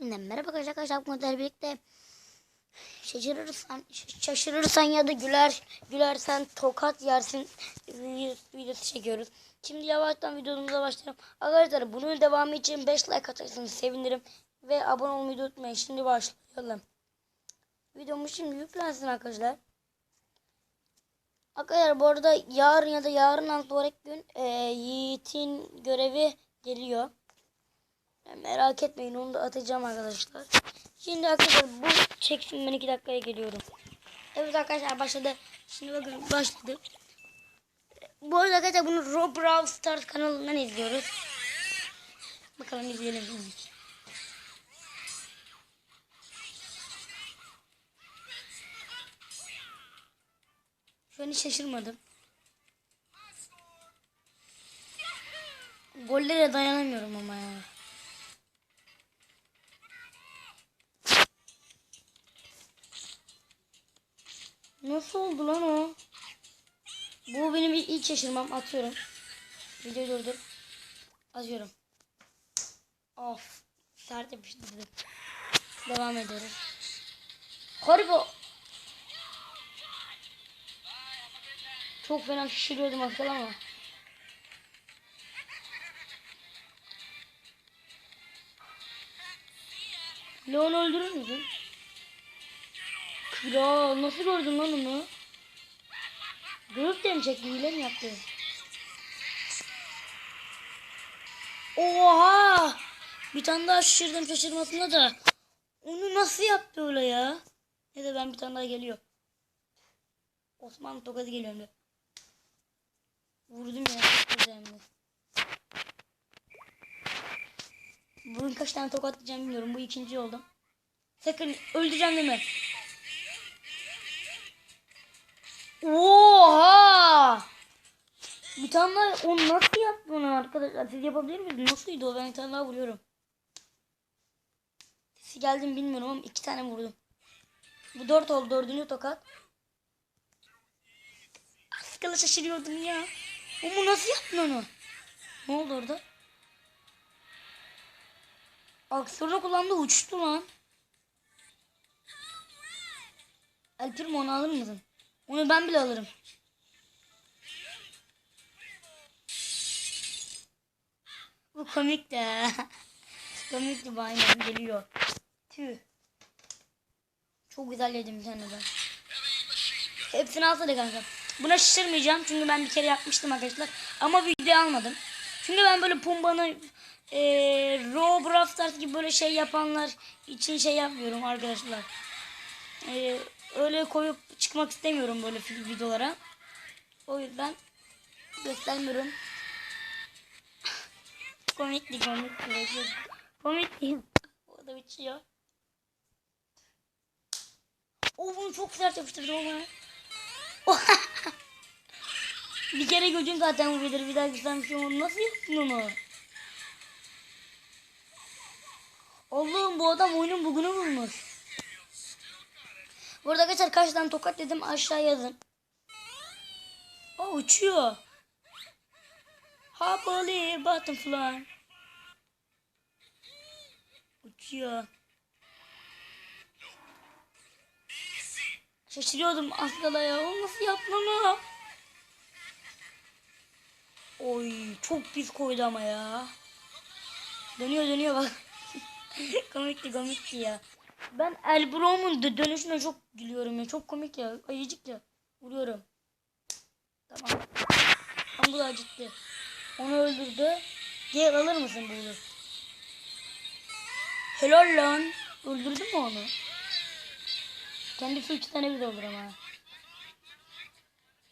Merhaba arkadaşlar. kadar birlikte şaşırırsan, şaşırırsan ya da güler gülersen tokat yersin videosu, videosu çekiyoruz. Şimdi yavaştan videomuza başlayalım. Arkadaşlar bunun devamı için 5 like atarsanız sevinirim. Ve abone olmayı unutmayın. Şimdi başlayalım. Videomuz şimdi yüklensin arkadaşlar. Arkadaşlar bu arada yarın ya da yarın sonraki gün e, Yiğit'in görevi geliyor. Merak etmeyin onu da atacağım arkadaşlar. Şimdi arkadaşlar bu çeksin ben 2 dakikaya geliyorum. Evet arkadaşlar başladı. Şimdi bakın başladı. Bu arada arkadaşlar bunu Rob Brawl Stars kanalından izliyoruz. Bakalım izleyelim. Şu hiç şaşırmadım. Gollere dayanamıyorum ama ya. Nasıl oldu lan o? Bu benim ilk şaşırmam. Atıyorum. Videoyu durdur. Atıyorum. Of. Sert yapıştırdım. Devam ediyoruz. Haribo. Çok fena şişiriyordum akıl ama. Leon öldürür müsün? Kral nasıl gördün lan onu? Görüp de mi çekti? Hile mi yaptı? Oha! Bir tane daha şaşırdım şaşırmasına da. Onu nasıl yaptı öyle ya? Ne de ben bir tane daha geliyor. Osman tokadı geliyor de. Vurdum ya. Çok güzel hem de. Bugün kaç tane tokat diyeceğim bilmiyorum. Bu ikinci oldum. Sakın öldüreceğim deme. Bir tane o nasıl yaptı onu arkadaşlar? Siz yapabilir misiniz? Nasılydı o? Ben bir tane vuruyorum. Sesi geldi mi bilmiyorum ama iki tane vurdum. Bu dört oldu. Dördüncü tokat. Az kala şaşırıyordum ya. Ama nasıl yaptın onu? Ne oldu orada? Aksiyonu kullandı uçtu lan. Alpirmo onu alır mısın? Onu ben bile alırım. Bu komik de. Komikti bu aynen geliyor. Tüh. Çok güzel yedim tane ben. Hepsini alsana kanka. Buna şişirmeyeceğim çünkü ben bir kere yapmıştım arkadaşlar. Ama video almadım. Çünkü ben böyle Pumba'nı e, Raw Brawl Stars gibi böyle şey yapanlar için şey yapmıyorum arkadaşlar. E, öyle koyup çıkmak istemiyorum böyle videolara. O yüzden göstermiyorum. Komikti komikti. Komikti. O da bitiyor. O bunu çok sert yapıştırdım ama. bir kere gördüm zaten bu videoları bir daha göstermişim onu. Nasıl yaptın onu? Allah'ım bu adam oyunun bugunu bulmuş. Burada arkadaşlar kaç tane tokat dedim aşağı yazın. O uçuyor. Happily butterfly. Uçuyor. Şaşırıyordum aslında ya. O nasıl yaptın onu? Oy çok pis koydu ama ya. Dönüyor dönüyor bak. komikti komikti ya. Ben Elbrom'un dö- dönüşüne çok gülüyorum ya. Çok komik ya. Ayıcık ya. Vuruyorum. Tamam. Ama bu da acıttı. Onu öldürdü. Gel alır mısın bunu? Helal lan. Öldürdün mü onu? Kendisi üç tane bir olur ama.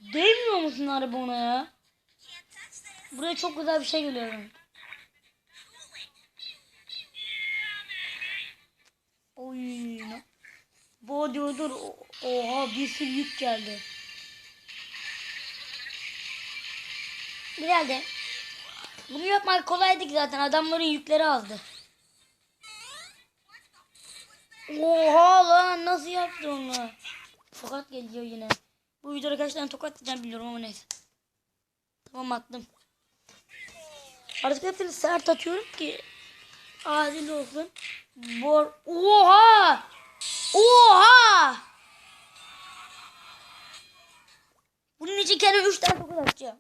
Değmiyor musun araba ya? Buraya çok güzel bir şey görüyorum. Oy. Bu diyordur. Oha bir sürü yük geldi. Güzeldi. Bunu yapmak kolaydı ki zaten. Adamların yükleri azdı. Oha lan nasıl yaptı onu? Tokat geliyor yine. Bu videoda kaç tane tokat diyeceğim bilmiyorum ama neyse. Tamam attım. Artık hepsini sert atıyorum ki Adil olsun. Bor. Oha! Oha! Bunun için kendime 3 tane tokat atacağım.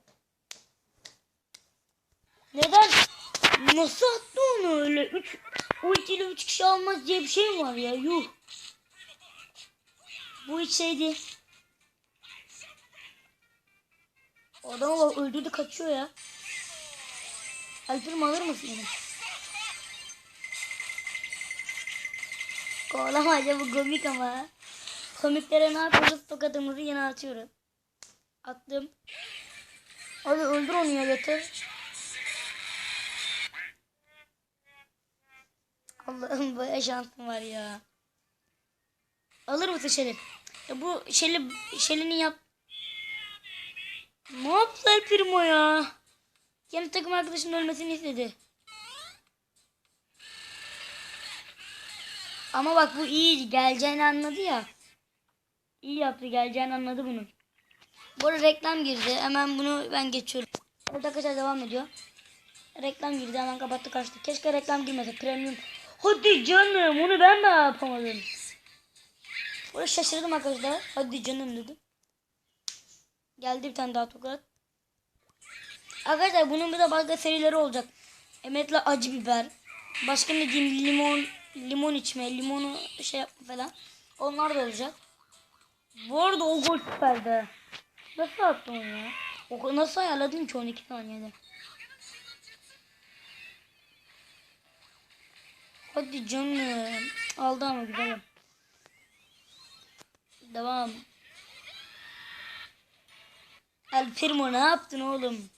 Neden? Nasıl attı onu öyle? 3 ultiyle 3 kişi almaz diye bir şey mi var ya? Yuh. Bu hiç şey değil. Adama bak öldürdü kaçıyor ya. Alper'im alır mısın beni? Kovalamaca bu komik ama. Komiklere ne yapıyoruz? Tokatımızı yine atıyoruz. Attım. Hadi öldür onu ya yeter. Allah'ım böyle şansım var ya. Alır mısın Şeli? Ya bu Şeli, Şeli'nin yap... Ne yaptı El Primo ya? Kendi takım arkadaşının ölmesini istedi. Ama bak bu iyi geleceğini anladı ya. İyi yaptı geleceğini anladı bunun. Bu reklam girdi. Hemen bunu ben geçiyorum. Evet arkadaşlar devam ediyor. Reklam girdi hemen kapattı kaçtı. Keşke reklam girmese. Premium. Hadi canım onu ben de yapamadım. Burada şaşırdım arkadaşlar. Hadi canım dedim. Geldi bir tane daha tokat. Arkadaşlar bunun bir de başka serileri olacak. Emet'le acı biber. Başka ne diyeyim limon limon içme, limonu şey yapma falan. Onlar da olacak. Bu arada o gol süperdi. Nasıl attın onu ya? O, nasıl ayarladın ki 12 saniyede? Hadi canım. Aldı ama güzelim. Devam. El Primo ne yaptın oğlum?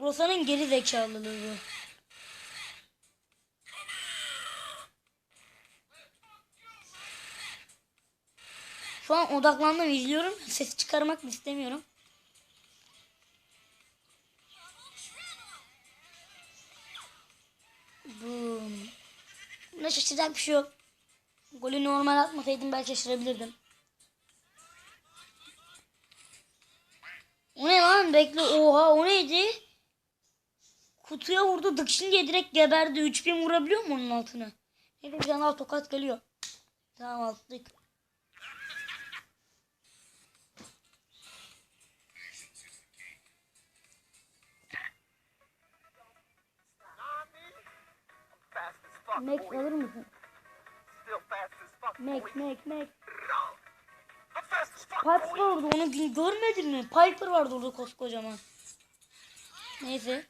Rosa'nın geri zekalılığı bu. Şu an odaklandım izliyorum. Ses çıkarmak istemiyorum. Boom. Buna şaşıracak bir şey yok. Golü normal atmasaydım belki şaşırabilirdim. O ne lan bekle oha o neydi? Kutuya vurdu dıkşın diye direkt geberdi. 3000 vurabiliyor mu onun altına? Neyse bir tane tokat geliyor. Tamam attık. Max alır mısın? Max. Max Max. Piper vardı onu gö- görmedin mi? Piper vardı orada koskocaman. Neyse.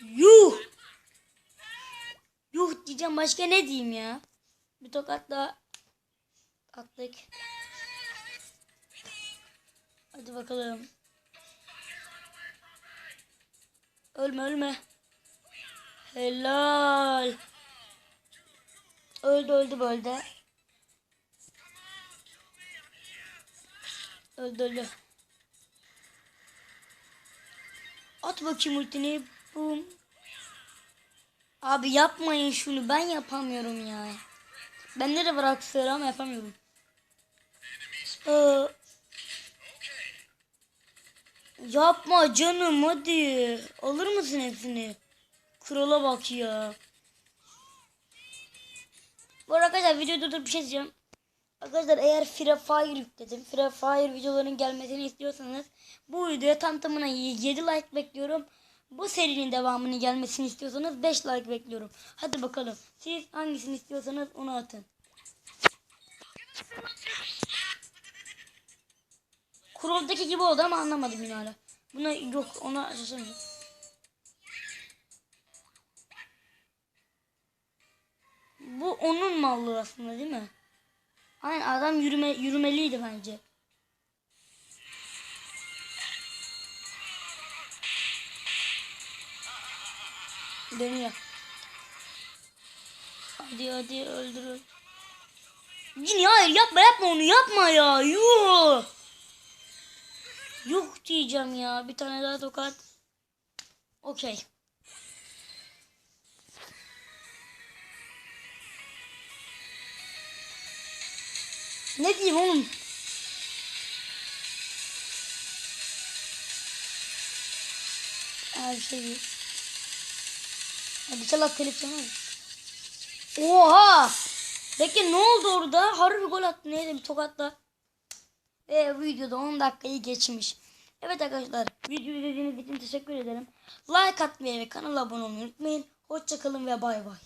Yuh! Yuh diyeceğim başka ne diyeyim ya? Bir tokat daha attık. Hadi bakalım. Ölme ölme. Helal. Öldü öldü böyle. Öldü öldü. At bakayım ultini. Bum. Abi yapmayın şunu. Ben yapamıyorum ya. Var aksiyonu ama yapamıyorum. Ee, yapma canım hadi. Alır mısın hepsini? Krala bak ya. Bu arkadaşlar videoda dur bir şey diyeceğim. Arkadaşlar eğer Free Fire yükledim. Free Fire videolarının gelmesini istiyorsanız bu videoya tam tamına 7 like bekliyorum. Bu serinin devamını gelmesini istiyorsanız 5 like bekliyorum. Hadi bakalım. Siz hangisini istiyorsanız onu atın. Kurul'daki gibi oldu ama anlamadım yine hala. Buna yok ona şaşırmıyorum. Bu onun mallığı aslında değil mi? Aynen adam yürüme, yürümeliydi bence. Dönüyor. Hadi hadi öldürün. Cini hayır yapma yapma onu yapma ya. Yuh yiyeceğim ya. Bir tane daha tokat. Okey. Ne diyeyim oğlum? Her şey iyi. Hadi çalak telefonu. Oha! Peki ne oldu orada? Harbi gol attı. Neydi bir tokatla. Ve videoda 10 dakikayı geçmiş. Evet arkadaşlar videoyu izlediğiniz için teşekkür ederim. Like atmayı ve kanala abone olmayı unutmayın. Hoşçakalın ve bay bay.